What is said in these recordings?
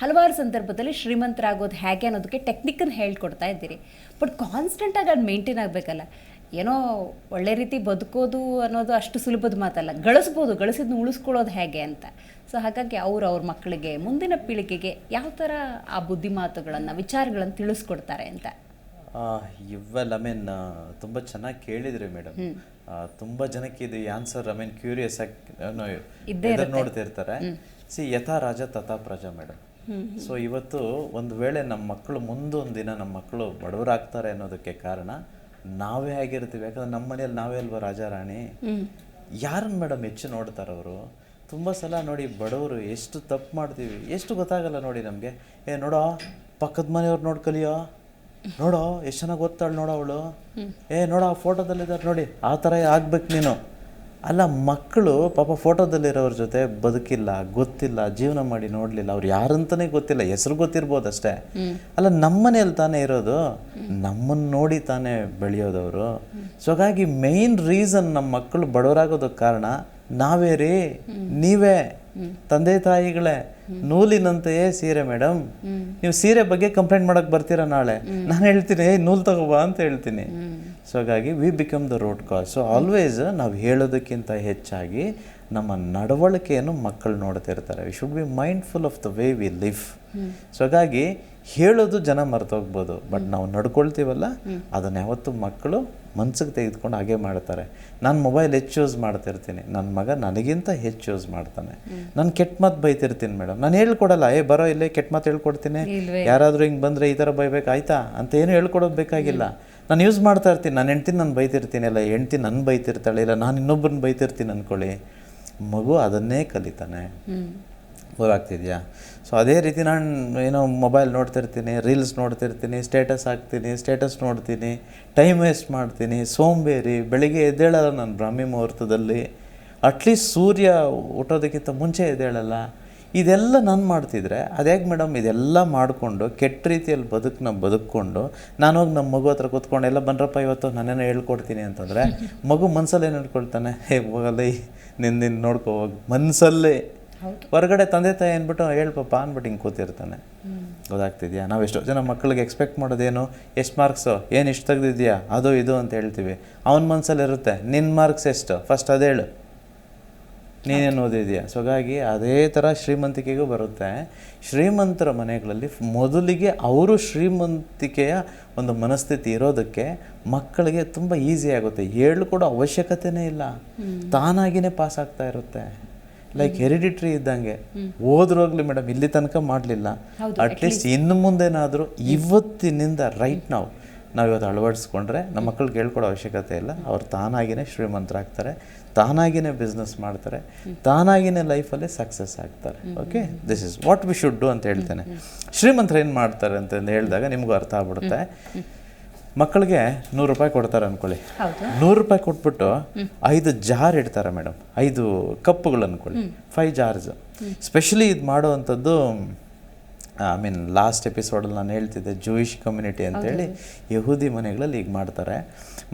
ಹಲವಾರು ಸಂದರ್ಭದಲ್ಲಿ ಶ್ರೀಮಂತರಾಗೋದು ಹೇಗೆ ಅನ್ನೋದಕ್ಕೆ ಟೆಕ್ನಿಕನ್ನು ಹೇಳ್ಕೊಡ್ತಾ ಇದ್ದೀರಿ. ಬಟ್ ಕಾನ್ಸ್ಟೆಂಟಾಗಿ ಅದು ಮೇಂಟೈನ್ ಆಗಬೇಕಲ್ಲ. ಏನೋ ಒಳ್ಳೆ ರೀತಿ ಬದುಕೋದು ಅನ್ನೋದು ಅಷ್ಟು ಸುಲಭದ ಮಾತಲ್ಲ. ಗಳಿಸ್ಬೋದು ಗಳಿಸಿದ್ನ ಉಳಿಸ್ಕೊಳ್ಳೋದು ಹೇಗೆ ಅಂತ. ಸೊ ಹಾಗಾಗಿ ಅವರು ಅವ್ರ ಮಕ್ಕಳಿಗೆ ಮುಂದಿನ ಪೀಳಿಗೆಗೆ ಯಾವ ಥರ ಆ ಬುದ್ಧಿ ಮಾತುಗಳನ್ನು ವಿಚಾರಗಳನ್ನು ತಿಳಿಸ್ಕೊಡ್ತಾರೆ ಅಂತ. ಇವೆಲ್ಲ ಐ ಮೀನ್ ತುಂಬ ಚೆನ್ನಾಗಿ ಕೇಳಿದ್ರಿ ಮೇಡಮ್ ತುಂಬ ಜನಕ್ಕೆ ಇದು ಆನ್ಸರ್ ಐ ಮೀನ್ ಕ್ಯೂರಿಯಸ್ ಆಗಿ ನೋಡ್ತಿರ್ತಾರೆ. ಸಿ ಯಥಾ ರಾಜ ತಥಾ ಪ್ರಜಾ ಮೇಡಮ್ ಸೊ ಇವತ್ತು ಒಂದು ವೇಳೆ ನಮ್ಮ ಮಕ್ಕಳು ಮುಂದೊಂದು ದಿನ ನಮ್ಮ ಮಕ್ಕಳು ಬಡವರಾಗ್ತಾರೆ ಅನ್ನೋದಕ್ಕೆ ಕಾರಣ ನಾವೇ ಆಗಿರ್ತೀವಿ. ಯಾಕಂದ್ರೆ ನಮ್ಮ ಮನೆಯಲ್ಲಿ ನಾವೇ ಅಲ್ವಾ ರಾಜ ರಾಣಿ ಯಾರನ್ನ ಮೇಡಮ್ ಹೆಚ್ಚು ನೋಡ್ತಾರೆ ಅವರು? ತುಂಬ ಸಲ ನೋಡಿ ಬಡವರು ಎಷ್ಟು ತಪ್ಪು ಮಾಡ್ತೀವಿ. ಎಷ್ಟು ಗೊತ್ತಾಗಲ್ಲ ನೋಡಿ ನಮಗೆ. ಏ ನೋಡೋ ಪಕ್ಕದ ಮನೆಯವ್ರು ನೋಡಿ ಕಲಿಯೋ. ನೋಡೋ ಎಷ್ಟು ಚೆನ್ನಾಗಿ ಓದ್ತಾಳೆ ನೋಡೋ ಅವಳು. ಏ ನೋಡೋ ಆ ಫೋಟೋದಲ್ಲಿದ್ದಾರೆ ನೋಡಿ. ಆ ಥರ ಆಗ್ಬೇಕು ನೀನು. ಅಲ್ಲ ಮಕ್ಕಳು ಪಾಪ ಫೋಟೋದಲ್ಲಿರೋರ ಜೊತೆ ಬದುಕಿಲ್ಲ ಗೊತ್ತಿಲ್ಲ ಜೀವನ ಮಾಡಿ ನೋಡಲಿಲ್ಲ. ಅವ್ರು ಯಾರಂತಾನೆ ಗೊತ್ತಿಲ್ಲ ಹೆಸರು ಗೊತ್ತಿರ್ಬೋದು ಅಷ್ಟೇ ಅಲ್ಲ ನಮ್ಮನೇಲಿ ತಾನೇ ಇರೋದು ನಮ್ಮನ್ನು ನೋಡಿ ತಾನೇ ಬೆಳೆಯೋದವರು. ಸೊ ಹಾಗಾಗಿ ಮೇಯ್ನ್ ರೀಸನ್ ನಮ್ಮ ಮಕ್ಕಳು ಬಡವರಾಗೋದಕ್ಕೆ ಕಾರಣ ನಾವೇ ರೀ ನೀವೇ ತಂದೆ ತಾಯಿಗಳೇ ನೂಲಿನಂತೆಯೇ ಸೀರೆ ಮೇಡಮ್. ನೀವು ಸೀರೆ ಬಗ್ಗೆ ಕಂಪ್ಲೇಂಟ್ ಮಾಡಕ್ ಬರ್ತೀರಾ ನಾಳೆ? ನಾನು ಹೇಳ್ತೀನಿ ಏ ನೂಲ್ ತಗೋಬಾ ಅಂತ ಹೇಳ್ತೀನಿ. ಸೊ ಹಾಗಾಗಿ we become the road cause so always ನಾವು ಹೇಳೋದಕ್ಕಿಂತ ಹೆಚ್ಚಾಗಿ ನಮ್ಮ ನಡವಳಿಕೆಯನ್ನು ಮಕ್ಕಳು ನೋಡ್ತಿರ್ತಾರೆ. We should be mindful of the way we live so ಹಾಗಾಗಿ ಹೇಳೋದು ಜನ ಮರ್ತೋಗ್ಬೋದು ಬಟ್ ನಾವು ನಡ್ಕೊಳ್ತೀವಲ್ಲ ಅದನ್ನು ಯಾವತ್ತು ಮಕ್ಕಳು ಮನ್ಸಿಗೆ ತೆಗೆದುಕೊಂಡು ಹಾಗೆ ಮಾಡ್ತಾರೆ. ನಾನು ಮೊಬೈಲ್ ಹೆಚ್ಚು ಯೂಸ್ ಮಾಡ್ತಿರ್ತೀನಿ ನನ್ನ ಮಗ ನನಗಿಂತ ಹೆಚ್ಚು ಯೂಸ್ ಮಾಡ್ತಾನೆ. ನಾನು ಕೆಟ್ಟ ಮಾತು ಬೈತಿರ್ತೀನಿ ಮೇಡಮ್ ನಾನು ಹೇಳ್ಕೊಡಲ್ಲ ಏ ಬರೋ ಇಲ್ಲೇ ಕೆಟ್ಟ ಮಾತು ಹೇಳ್ಕೊಡ್ತೀನಿ. ಯಾರಾದರೂ ಹಿಂಗೆ ಬಂದರೆ ಈ ಥರ ಬೈಬೇಕಾಯ್ತಾ? ಅಂತ ಏನು ಹೇಳ್ಕೊಡೋದು ಬೇಕಾಗಿಲ್ಲ. ನಾನು ಯೂಸ್ ಮಾಡ್ತಾ ಇರ್ತೀನಿ. ನಾನು ಹೆಂಡ್ತಿನ ನಾನು ಬೈತಿರ್ತೀನಿ ಅಲ್ಲ ಹೆಂಡ್ತಿ ನನ್ನ ಬೈತಿರ್ತಾಳೆ ಇಲ್ಲ ನಾನು ಇನ್ನೊಬ್ಬರನ್ನ ಬೈತಿರ್ತೀನಿ ಅಂದ್ಕೊಳ್ಳಿ ಮಗು ಅದನ್ನೇ ಕಲಿತಾನೆ. ಗೊತ್ತಾಗ್ತಿದ್ಯಾ? ಸೊ ಅದೇ ರೀತಿ ನಾನು ಏನೋ ಮೊಬೈಲ್ ನೋಡ್ತಿರ್ತೀನಿ ರೀಲ್ಸ್ ನೋಡ್ತಿರ್ತೀನಿ ಸ್ಟೇಟಸ್ ಹಾಕ್ತೀನಿ ಸ್ಟೇಟಸ್ ನೋಡ್ತೀನಿ ಟೈಮ್ ವೇಸ್ಟ್ ಮಾಡ್ತೀನಿ ಸೋಂಬೇರಿ ಬೆಳಿಗ್ಗೆ ಎದ್ದೇಳಲ್ಲ ನಾನು ಬ್ರಾಹ್ಮಿ ಮುಹೂರ್ತದಲ್ಲಿ. ಅಟ್ಲೀಸ್ಟ್ ಸೂರ್ಯ ಹುಟ್ಟೋದಕ್ಕಿಂತ ಮುಂಚೆ ಎದ್ದೇಳಲ್ಲ. ಇದೆಲ್ಲ ನಾನು ಮಾಡ್ತಿದ್ರೆ ಅದ್ಯಾಕೆ ಮೇಡಮ್ ಇದೆಲ್ಲ ಮಾಡಿಕೊಂಡು ಕೆಟ್ಟ ರೀತಿಯಲ್ಲಿ ಬದುಕನ್ನ ಬದುಕ್ಕೊಂಡು ನಾನು ಹೋಗಿ ನಮ್ಮ ಮಗು ಹತ್ರ ಕೂತ್ಕೊಂಡು ಎಲ್ಲ ಬಂದ್ರಪ್ಪ ಇವತ್ತು ನಾನೇನೋ ಹೇಳ್ಕೊಡ್ತೀನಿ ಅಂತಂದರೆ ಮಗು ಮನ್ಸಲ್ಲಿ ಏನು ಹೇಳ್ಕೊಳ್ತಾನೆ ಹೇ ಹೋಗಲ್ಲ ನಿನ್ನ ನಿನ್ನ ನೋಡ್ಕೋ ಹೋಗಿ. ಮನ್ಸಲ್ಲೇ. ಹೊರಗಡೆ ತಂದೆ ತಾಯಿ ಅಂದ್ಬಿಟ್ಟು ಹೇಳ್ಪಪ್ಪ ಅಂದ್ಬಿಟ್ಟು ಹಿಂಗೆ ಕೂತಿರ್ತಾನೆ. ಗೊತ್ತಾಗ್ತಿದ್ಯಾ? ನಾವು ಎಷ್ಟೋ ಜನ ಮಕ್ಕಳಿಗೆ ಎಕ್ಸ್ಪೆಕ್ಟ್ ಮಾಡೋದೇನು? ಎಷ್ಟು ಮಾರ್ಕ್ಸು ಏನು ಇಷ್ಟು ತೆಗ್ದಿದ್ಯಾ? ಅದು ಇದು ಅಂತ ಹೇಳ್ತೀವಿ. ಅವನ ಮನ್ಸಲ್ಲಿ ಇರುತ್ತೆ ನಿನ್ನ ಮಾರ್ಕ್ಸ್ ಎಷ್ಟು? ಫಸ್ಟ್ ಅದೇಳು ಹೇಳು. ನೀನೇನು ಓದಿದ್ಯಾ ಸೊ ಹಾಗಾಗಿ ಅದೇ ಥರ ಶ್ರೀಮಂತಿಕೆಗೂ ಬರುತ್ತೆ. ಶ್ರೀಮಂತರ ಮನೆಗಳಲ್ಲಿ ಮೊದಲಿಗೆ ಅವರು ಶ್ರೀಮಂತಿಕೆಯ ಒಂದು ಮನಸ್ಥಿತಿ ಇರೋದಕ್ಕೆ ಮಕ್ಕಳಿಗೆ ತುಂಬ ಈಸಿ ಆಗುತ್ತೆ. ಹೇಳ್ಕೊಡೋ ಅವಶ್ಯಕತೆನೇ ಇಲ್ಲ. ತಾನಾಗಿನೇ ಪಾಸ್ ಆಗ್ತಾ ಇರುತ್ತೆ. ಲೈಕ್ ಹೆರಿಡಿಟ್ರಿ ಇದ್ದಂಗೆ. ಹೋದ್ರೋಗ್ಲಿ ಮೇಡಮ್ ಇಲ್ಲಿ ತನಕ ಮಾಡಲಿಲ್ಲ. ಅಟ್ಲೀಸ್ಟ್ ಇನ್ನು ಮುಂದೆನಾದರೂ ಇವತ್ತಿನಿಂದ ರೈಟ್ ನಾವು ನಾವು ಇವತ್ತು ಅಳವಡಿಸ್ಕೊಂಡ್ರೆ ನಮ್ಮ ಮಕ್ಕಳಿಗೆ ಹೇಳ್ಕೊಡೋ ಅವಶ್ಯಕತೆ ಇಲ್ಲ. ಅವ್ರು ತಾನಾಗಿನೇ ಶ್ರೀಮಂತರಾಗ್ತಾರೆ. ತಾನಾಗಿನೇ ಬಿಸ್ನೆಸ್ ಮಾಡ್ತಾರೆ. ತಾನಾಗಿನೇ ಲೈಫಲ್ಲಿ ಸಕ್ಸಸ್ ಆಗ್ತಾರೆ. Okay this is what we should do ಅಂತ ಹೇಳ್ತೇನೆ. ಶ್ರೀಮಂತರು ಏನು ಮಾಡ್ತಾರೆ ಅಂತಂದು ಹೇಳಿದಾಗ ನಿಮಗೂ ಅರ್ಥ ಆಗ್ಬಿಡುತ್ತೆ. ಮಕ್ಕಳಿಗೆ ನೂರು ರೂಪಾಯಿ ಕೊಡ್ತಾರೆ ಅನ್ಕೊಳ್ಳಿ. ನೂರು ರೂಪಾಯಿ ಕೊಟ್ಬಿಟ್ಟು ಐದು ಜಾರ್ ಇಡ್ತಾರೆ ಮೇಡಮ್. ಐದು ಕಪ್ಪುಗಳು ಅನ್ಕೊಳ್ಳಿ. ಫೈವ್ ಜಾರ್ಸ್ ಸ್ಪೆಷಲಿ ಇದು ಮಾಡುವಂಥದ್ದು ಐ ಮೀನ್ ಲಾಸ್ಟ್ ಎಪಿಸೋಡಲ್ಲಿ ನಾನು ಹೇಳ್ತಿದ್ದೆ ಜೂಯಿಷ್ ಕಮ್ಯುನಿಟಿ ಅಂತೇಳಿ ಯಹೂದಿ ಮನೆಗಳಲ್ಲಿ ಈಗ ಮಾಡ್ತಾರೆ.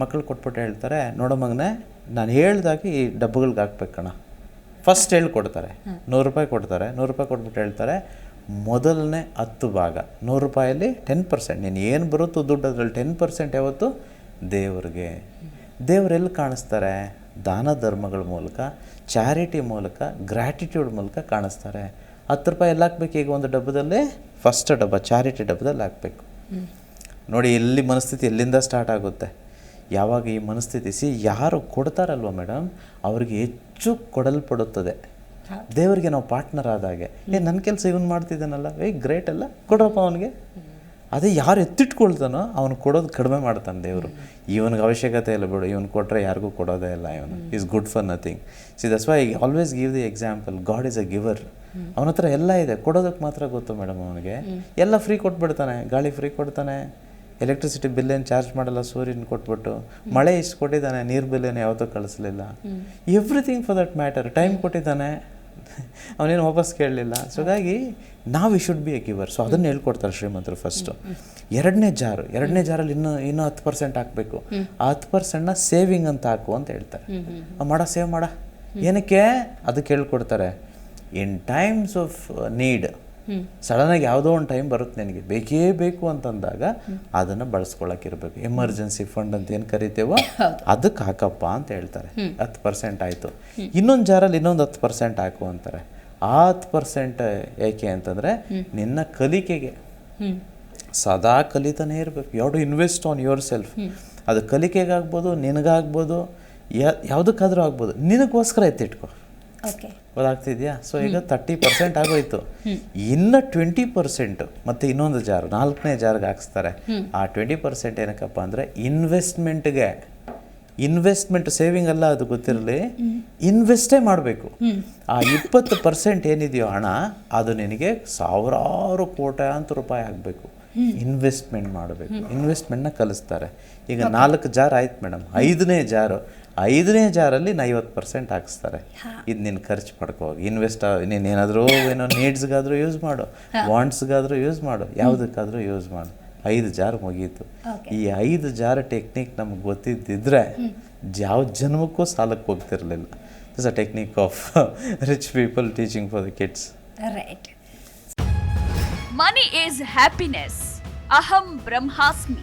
ಮಕ್ಕಳು ಕೊಟ್ಬಿಟ್ಟು ಹೇಳ್ತಾರೆ ನೋಡೋ ಮಗನೇ ನಾನು ಹೇಳ್ದಾಗಿ ಈ ಡಬ್ಬಗಳಿಗೆ ಹಾಕ್ಬೇಕಣ ಫಸ್ಟ್ ಹೇಳ್ಕೊಡ್ತಾರೆ ನೂರು ರೂಪಾಯಿ ಕೊಡ್ತಾರೆ ನೂರು ರೂಪಾಯಿ ಕೊಟ್ಬಿಟ್ಟು ಹೇಳ್ತಾರೆ ಮೊದಲನೇ ಹತ್ತು ಭಾಗ ನೂರು ರೂಪಾಯಲ್ಲಿ ಟೆನ್ ಪರ್ಸೆಂಟ್ ನೀನು ಏನು ಬರುತ್ತೋ ದುಡ್ಡು ಅದರಲ್ಲಿ ಟೆನ್ ಪರ್ಸೆಂಟ್ ಯಾವತ್ತು ದೇವ್ರಿಗೆ. ದೇವರೆಲ್ಲಿ ಕಾಣಿಸ್ತಾರೆ? ದಾನ ಧರ್ಮಗಳ ಮೂಲಕ ಚಾರಿಟಿ ಮೂಲಕ ಗ್ರ್ಯಾಟಿಟ್ಯೂಡ್ ಮೂಲಕ ಕಾಣಿಸ್ತಾರೆ. ಹತ್ತು ರೂಪಾಯಿ ಎಲ್ಲ ಹಾಕ್ಬೇಕು? ಈಗ ಒಂದು ಡಬ್ಬದಲ್ಲೇ ಫಸ್ಟ್ ಡಬ್ಬ ಚಾರಿಟಿ ಡಬ್ಬದಲ್ಲಿ ಹಾಕಬೇಕು. ನೋಡಿ ಎಲ್ಲಿ ಮನಸ್ಥಿತಿ ಎಲ್ಲಿಂದ ಸ್ಟಾರ್ಟ್ ಆಗುತ್ತೆ? ಯಾವಾಗ ಈ ಮನಸ್ಥಿತಿ ಸಿ ಯಾರು ಕೊಡ್ತಾರಲ್ವ ಮೇಡಮ್ ಅವ್ರಿಗೆ ಹೆಚ್ಚು ಕೊಡಲ್ಪಡುತ್ತದೆ. ದೇವರಿಗೆ ನಾವು ಪಾರ್ಟ್ನರ್ ಆದಾಗೆ ಏ ನನ್ನ ಕೆಲಸ ಇವನು ಮಾಡ್ತಿದ್ದಾನಲ್ಲ? ಏ ಗ್ರೇಟ್ ಅಲ್ಲ. ಕೊಡ್ರಪ್ಪ ಅವನಿಗೆ. ಅದೇ ಯಾರು ಎತ್ತಿಟ್ಕೊಳ್ತಾನೋ ಅವನು ಕೊಡೋದು ಕಡಿಮೆ ಮಾಡ್ತಾನೆ ದೇವರು. ಇವನಿಗೆ ಅವಶ್ಯಕತೆ ಇಲ್ಲ ಬಿಡು. ಇವನು ಕೊಟ್ಟರೆ ಯಾರಿಗೂ ಕೊಡೋದೇ ಇಲ್ಲ ಇವನು. Is good for nothing see thus why always give the example God is a giver ಅವನ ಹತ್ರ ಎಲ್ಲ ಇದೆ. ಕೊಡೋದಕ್ಕೆ ಮಾತ್ರ ಗೊತ್ತು ಮೇಡಮ್ ಅವನಿಗೆ. ಎಲ್ಲ ಫ್ರೀ ಕೊಟ್ಬಿಡ್ತಾನೆ. ಗಾಳಿ ಫ್ರೀ ಕೊಡ್ತಾನೆ. ಎಲೆಕ್ಟ್ರಿಸಿಟಿ ಬಿಲ್ ಏನು ಚಾರ್ಜ್ ಮಾಡಲ್ಲ ಸೂರ್ಯನ ಕೊಟ್ಬಿಟ್ಟು. ಮಳೆ ಇಷ್ಟು ಕೊಟ್ಟಿದ್ದಾನೆ ನೀರು ಬಿಲ್ ಏನು ಯಾವತ್ತೂ ಕಳಿಸ್ಲಿಲ್ಲ everything for that matter time ಕೊಟ್ಟಿದ್ದಾನೆ. ಅವನೇನು ವಾಪಸ್ ಕೇಳಲಿಲ್ಲ. ಸೊ ಹಾಗಾಗಿ ನಾವು we should be a giver so ಅದನ್ನು ಹೇಳ್ಕೊಡ್ತಾರೆ ಶ್ರೀಮಂತರು ಫಸ್ಟು ಎರಡನೇ ಜಾರು. ಎರಡನೇ ಜಾರಲ್ಲಿ ಇನ್ನೂ ಇನ್ನೂ ಹತ್ತು ಪರ್ಸೆಂಟ್ ಹಾಕಬೇಕು. ಆ ಹತ್ತು ಪರ್ಸೆಂಟ್ನ ಸೇವಿಂಗ್ ಅಂತ ಹಾಕು ಅಂತ ಹೇಳ್ತಾರೆ. ಆ, ಮಾಡ ಸೇವ್ ಮಾಡ. ಏನಕ್ಕೆ? ಅದಕ್ಕೆ ಹೇಳ್ಕೊಡ್ತಾರೆ. ಇನ್ ಟೈಮ್ಸ್ ಆಫ್ ನೀಡ್ ಸಡನ್ನಾಗಿ ಯಾವುದೋ ಒಂದು ಟೈಮ್ ಬರುತ್ತೆ ನನಗೆ. ಬೇಕೇ ಬೇಕು ಅಂತಂದಾಗ ಅದನ್ನು ಬಳಸ್ಕೊಳಕ್ಕಿರ್ಬೇಕು ಎಮರ್ಜೆನ್ಸಿ ಫಂಡ್ ಅಂತ ಏನು ಕರಿತೇವೋ ಅದಕ್ಕೆ ಹಾಕಪ್ಪ ಅಂತ ಹೇಳ್ತಾರೆ. ಹತ್ತು ಪರ್ಸೆಂಟ್ ಆಯಿತು. ಇನ್ನೊಂದು ಜಾರಲ್ಲಿ ಇನ್ನೊಂದು ಹತ್ತು ಪರ್ಸೆಂಟ್ ಹಾಕು ಅಂತಾರೆ. ಆ ಹತ್ತು ಪರ್ಸೆಂಟ್ ಏಕೆ ಅಂತಂದರೆ ನಿನ್ನ ಕಲಿಕೆಗೆ. ಸದಾ ಕಲಿತಾನೆ ಇರಬೇಕು. ಯಾವ್ದು to invest on your self ಅದು ಕಲಿಕೆಗಾಗ್ಬೋದು ನಿನಗಾಗ್ಬೋದು ಯಾ- ಯಾವುದಕ್ಕಾದ್ರೂ ಆಗ್ಬೋದು. ನಿನಗೋಸ್ಕರ ಎತ್ತಿಟ್ಕೋ. ಗೊತ್ತಾಗ್ತಿದ್ಯಾ? ಸೊ ಈಗ ತರ್ಟಿ ಪರ್ಸೆಂಟ್ ಆಗೋಯ್ತು. ಇನ್ನು ಟ್ವೆಂಟಿ ಪರ್ಸೆಂಟ್ ಮತ್ತೆ ಇನ್ನೊಂದು ಜಾರ್ ನಾಲ್ಕನೇ ಜಾರ್ಗೆ ಹಾಕ್ಸ್ತಾರೆ. ಆ ಟ್ವೆಂಟಿ ಪರ್ಸೆಂಟ್ ಏನಕ್ಕಪ್ಪ ಅಂದ್ರೆ ಇನ್ವೆಸ್ಟ್ಮೆಂಟ್ಗೆ ಇನ್ವೆಸ್ಟ್ಮೆಂಟ್ ಸೇವಿಂಗ್ ಅಲ್ಲ ಅದು ಗೊತ್ತಿರಲಿ? ಇನ್ವೆಸ್ಟೇ ಮಾಡಬೇಕು. ಆ ಇಪ್ಪತ್ತು ಪರ್ಸೆಂಟ್ ಏನಿದೆಯೋ ಹಣ ಅದು ನಿನಗೆ ಸಾವಿರಾರು ಕೋಟ್ಯಾಂತರ ರೂಪಾಯಿ ಆಗಬೇಕು. ಇನ್ವೆಸ್ಟ್ಮೆಂಟ್ ಮಾಡಬೇಕು. ಇನ್ವೆಸ್ಟ್ಮೆಂಟ್ನ ಕಲಿಸ್ತಾರೆ. ಈಗ ನಾಲ್ಕು ಜಾರ್ ಆಯ್ತು ಮೇಡಮ್. ಐದನೇ ಜಾರು. ಐದನೇ ಜಾರಲ್ಲಿ ಐವತ್ತು ಪರ್ಸೆಂಟ್ ಹಾಕಿಸ್ತಾರೆ. ಇದು ನೀನು ಖರ್ಚು ಮಾಡ್ಕೋ. ಇನ್ವೆಸ್ಟ್ ನೀನು ಏನಾದರೂ ಏನೋ ನೀಡ್ಸ್ಗಾದರೂ ಯೂಸ್ ಮಾಡು. ವಾಂಟ್ಸ್ಗಾದರೂ ಯೂಸ್ ಮಾಡು. ಯಾವುದಕ್ಕಾದರೂ ಯೂಸ್ ಮಾಡು. ಐದು ಜಾರ್ ಮುಗೀತು. ಈ ಐದು ಜಾರ್ ಟೆಕ್ನಿಕ್ ನಮ್ಗೆ ಗೊತ್ತಿದ್ದಿದ್ರೆ ಯಾವ ಜನ್ಮಕ್ಕೂ ಸಾಲಕ್ಕೆ ಹೋಗ್ತಿರಲಿಲ್ಲ. It's a technique of rich people teaching for the kids right money is happiness ಅಹಂ ಬ್ರಹ್ಮಾಸ್ಮಿ